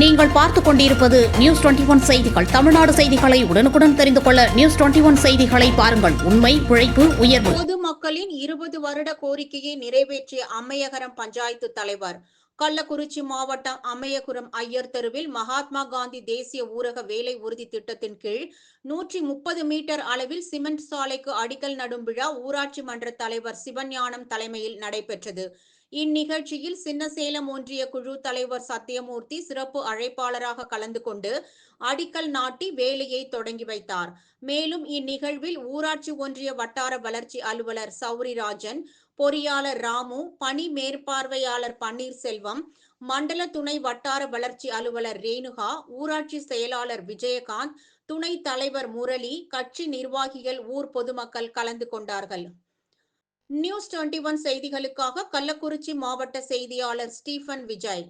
நீங்கள் பார்த்துக் கொண்டிருப்பது நியூஸ் டுவெண்டி ஒன் செய்திகள். தமிழ்நாடு செய்திகளை உடனுக்குடன் தெரிந்து கொள்ள நியூஸ் டுவெண்டி ஒன் செய்திகளை பாருங்கள். உண்மை உழைப்பு உயர்வு. பொதுமக்களின் இருபது வருட கோரிக்கையை நிறைவேற்றிய அம்மையகரம் பஞ்சாயத்து தலைவர் கள்ளக்குறிச்சி மாவட்டம் அம்மையகுரம் ஐயர் தெருவில் மகாத்மா காந்தி தேசிய ஊரக வேலை உறுதி திட்டத்தின் கீழ் நூற்றி முப்பது மீட்டர் அளவில் சிமெண்ட் சாலைக்கு அடிக்கல் நடும் விழா ஊராட்சி மன்ற தலைவர் சிவஞானம் தலைமையில் நடைபெற்றது. இந்நிகழ்ச்சியில் சின்னசேலம் ஒன்றிய குழு தலைவர் சத்தியமூர்த்தி சிறப்பு அழைப்பாளராக கலந்து கொண்டு அடிக்கல் நாட்டி வேலையை தொடங்கி வைத்தார். மேலும் இந்நிகழ்வில் ஊராட்சி ஒன்றிய வட்டார வளர்ச்சி அலுவலர் சௌரிராஜன் பொறியாளர் ராமு பணி மேற்பார்வையாளர் பன்னீர்செல்வம் மண்டல துணை வட்டார வளர்ச்சி அலுவலர் ரேணுகா ஊராட்சி செயலாளர் விஜயகாந்த் துணைத் தலைவர் முரளி கட்சி நிர்வாகிகள் ஊர் பொதுமக்கள் கலந்து கொண்டார்கள். நியூஸ் டுவெண்ட்டி ஒன் செய்திகளுக்காக கள்ளக்குறிச்சி மாவட்ட செய்தியாளர் ஸ்டீஃபன் விஜய்.